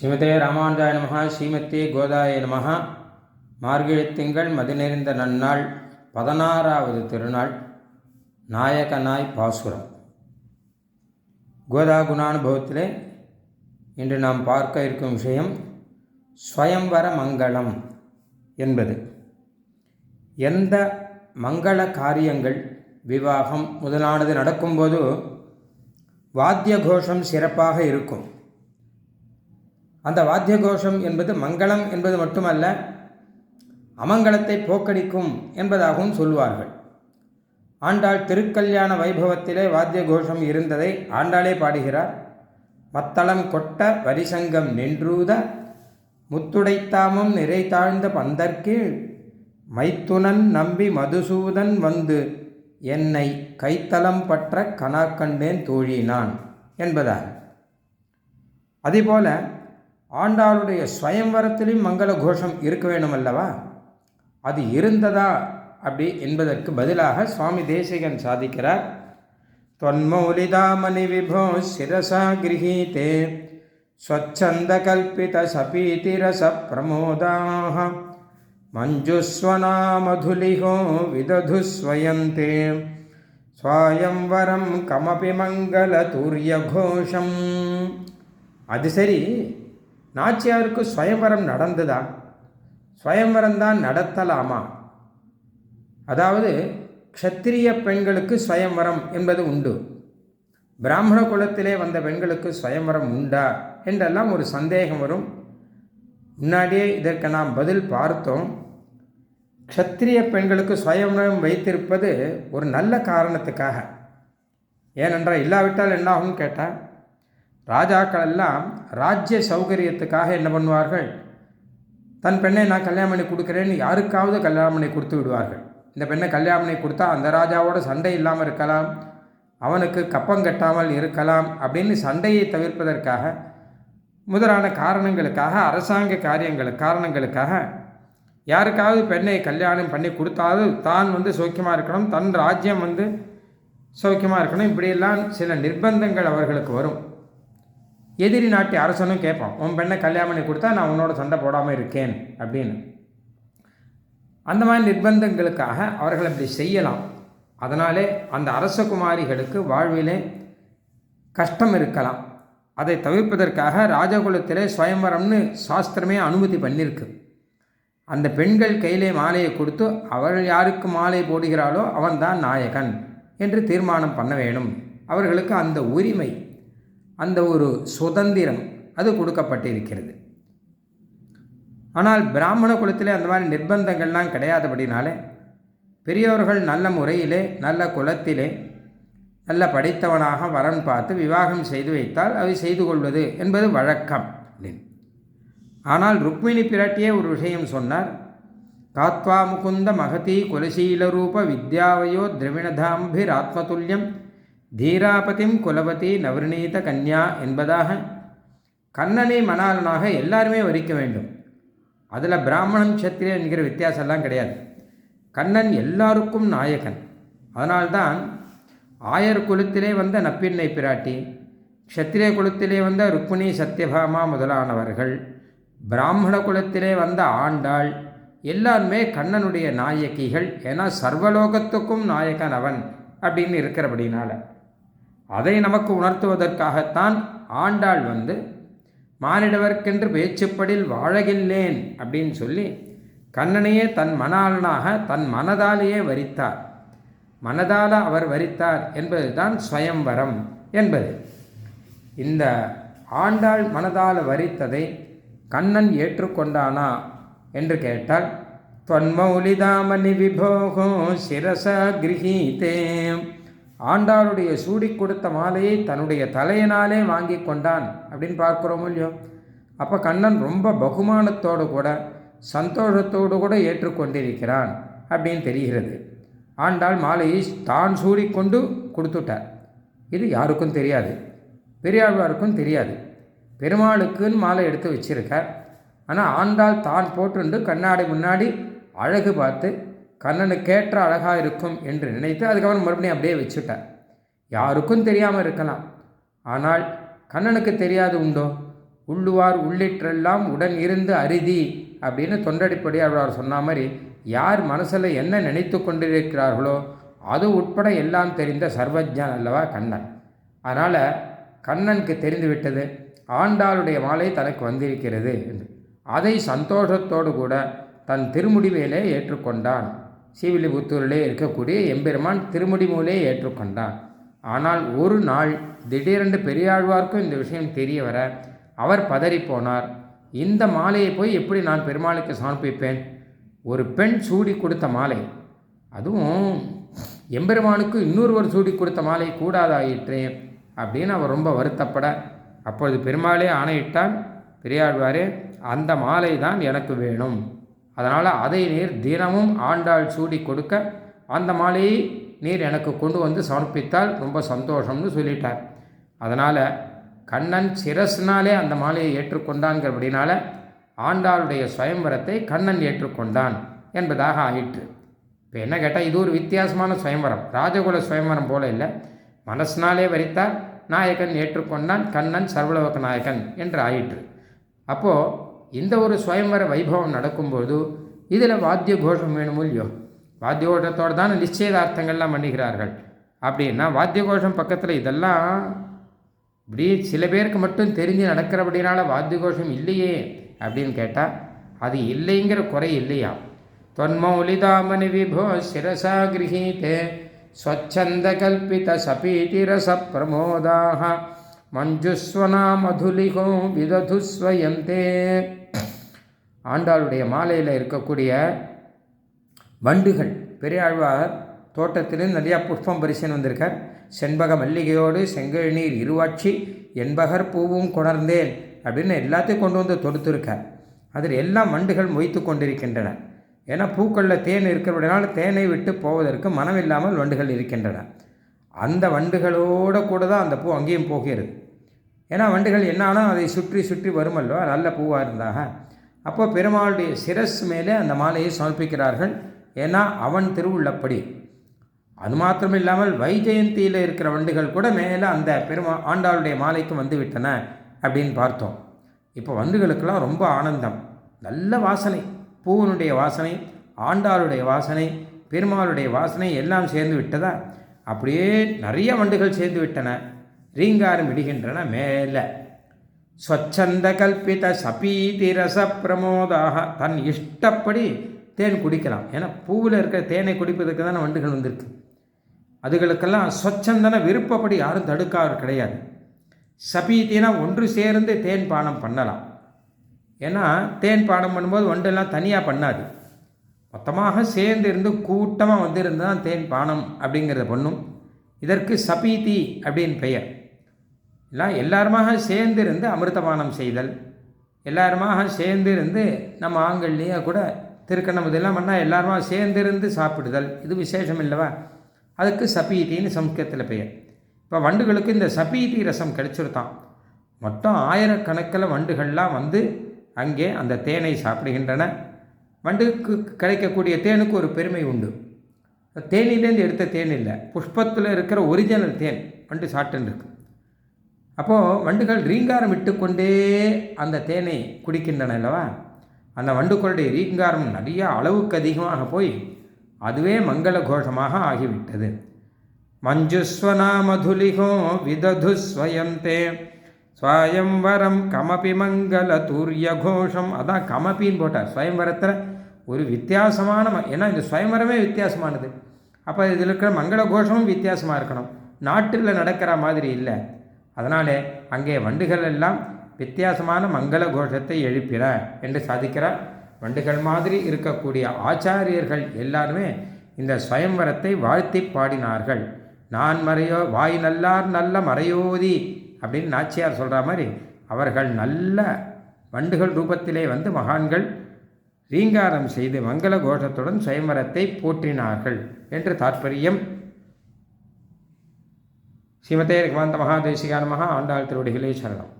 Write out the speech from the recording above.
ஸ்ரீமதே ராமானுஜாய நமஹ ஸ்ரீமத்தே கோதாய நமஹ. மார்கழித் திங்கள் மதிநெறிந்த நன்னாள் பதினாறாவது திருநாள் நாயகனாய் பாசுரம். கோதா குணானுபவத்திலே இன்று நாம் பார்க்க இருக்கும் விஷயம் ஸ்வயம்வர மங்களம் என்பது. எந்த மங்கள காரியங்கள் விவாகம் முதலானது நடக்கும்போது வாத்திய கோஷம் சிறப்பாக இருக்கும். அந்த வாத்திய கோஷம் என்பது மங்களம் என்பது மட்டுமல்ல அமங்கலத்தை போக்கடிக்கும் என்பதாகவும் சொல்வார்கள் ஆண்டாள் திருக்கல்யாண வைபவத்திலே வாத்திய கோஷம் இருந்ததை ஆண்டாளே பாடுகிறார். மத்தளம் கொட்ட வரிசங்கம் நின்றூத முத்துடைத்தாமம் நிறை தாழ்ந்த பந்தற்கீழ் மைத்துனன் நம்பி மதுசூதன் வந்து என்னை கைத்தலம் பற்ற கனாக்கண்டேன் தோழினான் என்பதாக அதேபோல ஆண்டாளுடைய ஸ்வயம்வரத்திலையும் மங்கள கோஷம் இருக்க வேண்டும் அல்லவா அது இருந்ததா அப்படி என்பதற்கு பதிலாக சுவாமி தேசிகன் சாதிக்கிறார். தொன்மௌலிதாமணி விபோ சிரசா கிரகீதே ஸ்வச்சந்தகல்பித சபீதிரச பிரமோதாக மஞ்சுஸ்வனா மதுலிகோ விததுஸ்வயந்தே சுவாயம்வரம் கமபி மங்கள தூரிய கோஷம் அது சரி நாச்சியாருக்கு சுயம்பரம் நடந்ததா? சுயம்பரம் தான் நடத்தலாமா? அதாவது க்ஷத்திரிய பெண்களுக்கு சுயம்வரம் என்பது உண்டு. பிராமண குலத்திலே வந்த பெண்களுக்கு சுயம்வரம் உண்டா? என்றெல்லாம் ஒரு சந்தேகம் வரும். முன்னாடியே இதற்கு நாம் பதில் பார்த்தோம். க்ஷத்திரிய பெண்களுக்கு சுயம்வரம் வைத்திருப்பது ஒரு நல்ல காரணத்துக்காக. ஏனென்றால் இல்லாவிட்டால் என்னாகும் கேட்டால் ராஜாக்கள் எல்லாம் ராஜ்ய சௌகரியத்துக்காக என்ன பண்ணுவார்கள்? தன் பெண்ணை நான் கல்யாணம் பண்ணி கொடுக்குறேன்னு யாருக்காவது கல்யாணம் பண்ணி கொடுத்து விடுவார்கள். இந்த பெண்ணை கல்யாணம் பண்ணி கொடுத்தா அந்த ராஜாவோட சண்டை இல்லாமல் இருக்கலாம் அவனுக்கு கப்பம் கட்டாமல் இருக்கலாம் அப்படின்னு சண்டையை தவிர்ப்பதற்காக முதலான காரணங்களுக்காக அரசாங்க காரியங்களுக்கு காரணங்களுக்காக யாருக்காவது பெண்ணை கல்யாணம் பண்ணி கொடுத்தாலும் தான் வந்து சௌக்கியமாக இருக்கணும் தன் ராஜ்யம் வந்து சௌக்கியமாக இருக்கணும். இப்படியெல்லாம் சில நிர்பந்தங்கள் அவர்களுக்கு வரும். எதிரி நாட்டு அரசனும் கேட்பான் உன் பெண்ணை கல்யாணம் பண்ணி கொடுத்தா நான் உன்னோட சண்டை போடாமல் இருக்கேன் அப்படின்னு. அந்த மாதிரி நிர்பந்தங்களுக்காக அவர்கள் அப்படி செய்யலாம். அதனாலே அந்த அரசகுமாரிகளுக்கு வாழ்விலே கஷ்டம் இருக்கலாம். அதை தவிர்ப்பதற்காக ராஜகுலத்திலே சுயம்பரம்னு சாஸ்திரமே அனுமதி பண்ணியிருக்கு. அந்த பெண்கள் கையிலே மாலையை கொடுத்து அவர்கள் யாருக்கு மாலை போடுகிறாளோ அவன்தான் நாயகன் என்று தீர்மானம் பண்ண வேணும். அவர்களுக்கு அந்த உரிமை அந்த ஒரு சுதந்திரம் அது கொடுக்கப்பட்டிருக்கிறது. ஆனால் பிராமண குலத்திலே அந்த மாதிரி நிர்பந்தங்கள்லாம் கிடையாதபடினாலே பெரியவர்கள் நல்ல முறையிலே நல்ல குலத்திலே நல்ல படித்தவனாக வரன் பார்த்து விவாகம் செய்து வைத்தால் அவை செய்து கொள்வது என்பது வழக்கம். ஆனால் ருக்மிணி பிராட்டியே ஒரு விஷயம் சொன்னார். காத்வா முகுந்த மகதி குலசீலரூப வித்யாவயோ திரவிணதாம்பிர் ஆத்மதுல்யம் தீராபதிம் குலவதி நவர்ணீத கன்யா என்பதாக கண்ணனை மணாலனாக எல்லாருமே வரிக்க வேண்டும். அதில் பிராமணன் சத்திரியன் என்கிற வித்தியாசம்லாம் கிடையாது. கண்ணன் எல்லாருக்கும் நாயகன். அதனால்தான் ஆயர் குலத்திலே வந்த நப்பின்னை பிராட்டி க்ஷத்திரிய குலத்திலே வந்த ருக்மிணி சத்யபாமா முதலானவர்கள் பிராமண குலத்திலே வந்த ஆண்டாள் எல்லாருமே கண்ணனுடைய நாயகிகள் ஏன்னா சர்வலோகத்துக்கும் நாயகன் அவன் அப்படின்னு இருக்கிறபடினால. அதை நமக்கு உணர்த்துவதற்காகத்தான் ஆண்டாள் வந்து மானிடவர்க்கென்று பேச்சுப்படில் வாழகில்லேன் அப்படின்னு சொல்லி கண்ணனையே தன் மணாளனாக தன் மனதாலேயே வரித்தார். மனதால் அவர் வரித்தார் என்பதுதான் ஸ்வயம்வரம் என்பது. இந்த ஆண்டாள் மனதால் வரித்ததை கண்ணன் ஏற்றுக்கொண்டானா என்று கேட்டால் தொன்மௌலிதாமணி விபோகோ சிரச கிரகீதே ஆண்டாளுடைய சூடி கொடுத்த மாலையை தன்னுடைய தலையினாலே வாங்கி கொண்டான் அப்படின்னு பார்க்குறோமோ இல்லையோ? அப்போ கண்ணன் ரொம்ப பகுமானத்தோடு கூட சந்தோஷத்தோடு கூட ஏற்றுக்கொண்டிருக்கிறான் அப்படின்னு தெரிகிறது. ஆண்டாள் மாலையை தான் சூடிக்கொண்டு கொடுத்துட்டார். இது யாருக்கும் தெரியாது. பெரியாழ்வாருக்கும் தெரியாது. பெருமாளுக்குன்னு மாலை எடுத்து வச்சிருக்கார். ஆனால் ஆண்டாள் தான் போட்டுண்டு கண்ணாடி முன்னாடி அழகு பார்த்து கண்ணனுக்கேற்ற அழகாக இருக்கும் என்று நினைத்து அதுக்கப்புறம் மறுபடியும் அப்படியே வச்சுட்டார் யாருக்கும் தெரியாமல் இருக்கலாம். ஆனால் கண்ணனுக்கு தெரியாது உண்டோ? உள்ளுவார் உள்ளிட்டெல்லாம் உடன் இருந்து அருதி அப்படின்னு தொண்டடிப்படி அவர் சொன்ன மாதிரி யார் மனசில் என்ன நினைத்து கொண்டிருக்கிறார்களோ அது உட்பட எல்லாம் தெரிந்த சர்வஜன் அல்லவா கண்ணன் அதனால் கண்ணனுக்கு தெரிந்து விட்டது ஆண்டாளுடைய மாலை தனக்கு வந்திருக்கிறது என்று. அதை சந்தோஷத்தோடு கூட தன் திருமுடிவேலே ஏற்றுக்கொண்டான். ஸ்ரீவில்லிபுத்தூரிலே இருக்கக்கூடிய எம்பெருமான் திருமுடி மூலே ஏற்றுக்கொண்டான் ஆனால் ஒரு நாள் திடீரென்று பெரியாழ்வார்க்கும் இந்த விஷயம் தெரிய வர அவர் பதறிப்போனார் இந்த மாலையை போய் எப்படி நான் பெருமாளுக்கு சமர்ப்பிப்பேன்? ஒரு பெண் சூடி கொடுத்த மாலை. அதுவும் எம்பெருமானுக்கு இன்னொருவர் சூடி கொடுத்த மாலை கூடாதாயிற்றே அப்படின்னு அவர் ரொம்ப வருத்தப்பட அப்பொழுது பெருமாளே ஆணையிட்டான் பெரியாழ்வாரே அந்த மாலை தான் எனக்கு வேணும். அதனால் அதை நீர் தினமும் ஆண்டாள் சூடி கொடுக்க அந்த மாலையை நீர் எனக்கு கொண்டு வந்து சமர்ப்பித்தால் ரொம்ப சந்தோஷம்னு சொல்லிட்டார். அதனால் கண்ணன் சிரஸ்னாலே அந்த மாலையை ஏற்றுக்கொண்டான்கிறபடினால ஆண்டாளுடைய சுயம்பரத்தை கண்ணன் ஏற்றுக்கொண்டான் என்பதாக ஆயிற்று. இப்போ என்ன கேட்டால் இது ஒரு வித்தியாசமான சுயம்பரம். ராஜகுல சுயம்பரம் போல இல்லை. மனசினாலே வரித்தார். நாயகன் ஏற்றுக்கொண்டான். கண்ணன் சர்வலோக நாயகன் என்று ஆயிற்று. அப்போது இந்த ஒரு சுயம்பர வைபவம் நடக்கும்போது இதில் வாத்திய கோஷம் வேணுமோ இல்லையோ? வாத்திய கோஷத்தோடு தான் நிச்சயதார்த்தங்கள்லாம் பண்ணுகிறார்கள். அப்படின்னா வாத்திய கோஷம் பக்கத்தில் இதெல்லாம் இப்படி சில பேருக்கு மட்டும் தெரிஞ்சு நடக்கிறபடினால வாத்திய கோஷம் இல்லையே அப்படின்னு கேட்டால் அது இல்லைங்கிற குறை இல்லையா? தொன்மௌலிதாமணி விபோ சிரசா கிரகீத்தே ஸ்வச்சந்த கல்பித சபீதிரச பிரமோதாக மஞ்சுஸ்வனா மதுலிகோ விததுஸ்வயந்தே. ஆண்டாளுடைய மாலையில் இருக்கக்கூடிய வண்டுகள். பெரியாழ்வார் தோட்டத்திலும் நிறையா புஷ்பம் பரிசன் வந்திருக்கார். செண்பக மல்லிகையோடு செங்கழுநீர் இருவாட்சி என்பகர் பூவும் கொணர்ந்தேன் அப்படின்னு எல்லாத்தையும் கொண்டு வந்து தொடுத்துருக்கார். அதில் எல்லாம் வண்டுகள் மொய்த்து கொண்டிருக்கின்றன. ஏன்னா பூக்களில் தேன் இருக்கிறபடினால தேனை விட்டு போவதற்கு மனம் இல்லாமல் வண்டுகள் இருக்கின்றன. அந்த வண்டுகளோடு கூட தான் அந்த பூ அங்கேயும் போகிறது. ஏன்னா வண்டுகள் என்னானோ அதை சுற்றி சுற்றி வருமல்லோ நல்ல பூவாக இருந்தாக. அப்போ பெருமாளுடைய சிரஸ் மேலே அந்த மாலையை சமர்ப்பிக்கிறார்கள். ஏன்னா அவன் திருவுள்ளப்படி. அது மாத்திரம் இல்லாமல் வைஜெயந்தியில் இருக்கிற வண்டுகள் கூட மேலே அந்த பெருமா ஆண்டாளுடைய மாலைக்கு வந்து விட்டன அப்படின்னு பார்த்தோம். இப்போ வண்டுகளுக்கெல்லாம் ரொம்ப ஆனந்தம். நல்ல வாசனை. பூவனுடைய வாசனை ஆண்டாளுடைய வாசனை பெருமாளுடைய வாசனை எல்லாம் சேர்ந்து விட்டதா? அப்படியே நிறைய வண்டுகள் சேர்ந்து விட்டன. ரீங்காரம் விடுகின்றன மேலே. ஸ்வச்சந்த கல்பித சபீதி ரச பிரமோதாக தன் இஷ்டப்படி தேன் குடிக்கலாம். ஏன்னா பூவில் இருக்கிற தேனை குடிப்பதற்கு தானே வண்டுகள் வந்திருக்கு. அதுகளுக்கெல்லாம் ஸ்வச்சந்தன விருப்பப்படி யாரும் தடுக்காத கிடையாது. சபீத்தினா ஒன்று சேர்ந்து தேன் பானம் பண்ணலாம். ஏன்னா தேன் பானம் பண்ணும்போது வண்டெல்லாம் தனியாக பண்ணாது. மொத்தமாக சேர்ந்து இருந்து கூட்டமாக வந்திருந்து தான் தேன் பானம் அப்படிங்கிறத பண்ணும். இதற்கு சபீதி அப்படின்னு பெயர். எல்லாம் எல்லாருமாக சேர்ந்து இருந்து அமிர்தபானம் செய்தல். எல்லாருமாக சேர்ந்து இருந்து நம்ம ஆண்கள்லேயே கூட திருக்கண்ணம் இதெல்லாம் பண்ணால் எல்லாருமா சேர்ந்திருந்து சாப்பிடுதல். இது விசேஷம் இல்லைவா? அதுக்கு சபீத்தின்னு சம்ஸ்கிருதத்தில் பெயர். இப்போ வண்டுகளுக்கு இந்த சபீதி ரசம் கிடைச்சிருத்தான். மொத்தம் ஆயிரக்கணக்கில் வண்டுகள்லாம் வந்து அங்கே அந்த தேனை சாப்பிடுகின்றன. வண்டுக்கு கிடைக்கக்கூடிய தேனுக்கு ஒரு பெருமை உண்டு. தேனிலேருந்து எடுத்த தேன் இல்லை. புஷ்பத்தில் இருக்கிற ஒரிஜினல் தேன் வண்டு சாப்பிட்டுருக்கு அப்போது வண்டுகள் ரீங்காரம் விட்டுக்கொண்டே அந்த தேனை குடிக்கின்றன அல்லவா? அந்த வண்டுகளுடைய ரீங்காரம் நிறைய அளவுக்கு அதிகமாக போய் அதுவே மங்கள கோஷமாக ஆகிவிட்டது. மஞ்சுஸ்வனா மதுலிகோ விதது ஸ்வயந்தே. ஸ்வயம்வரம் கமபி மங்கள தூரிய கோஷம். அதான் கமப்பின்னு போட்டார். ஸ்வயம்வரத்தில் ஒரு வித்தியாசமான ஏன்னா இந்த ஸ்வயம்வரமே வித்தியாசமானது. அப்போ இதில் இருக்கிற மங்கள கோஷமும் வித்தியாசமாக இருக்கணும். நாட்டில் நடக்கிற மாதிரி இல்லை. அதனாலே அங்கே வண்டுகள் எல்லாம் வித்தியாசமான மங்கள கோஷத்தை எழுப்பின என்று சாதிக்கிறார் வண்டுகள் மாதிரி இருக்கக்கூடிய ஆச்சாரியர்கள் எல்லாருமே இந்த ஸ்வயம்வரத்தை வாழ்த்தி பாடினார்கள். நான் மறையோ வாய் நல்லார் நல்ல மறையோதி அப்படின்னு நாச்சியார் சொல்கிற மாதிரி அவர்கள் நல்ல வண்டுகள் ரூபத்திலே வந்து மகான்கள் ரீங்காரம் செய்து மங்கள கோஷத்துடன் சுயம்பரத்தை போற்றினார்கள் என்று தாற்பயம் ஸ்ரீமதே ரகுமாந்த மகாதேசிகான மகா ஆண்டாள் திருவடிகளே சரணம்.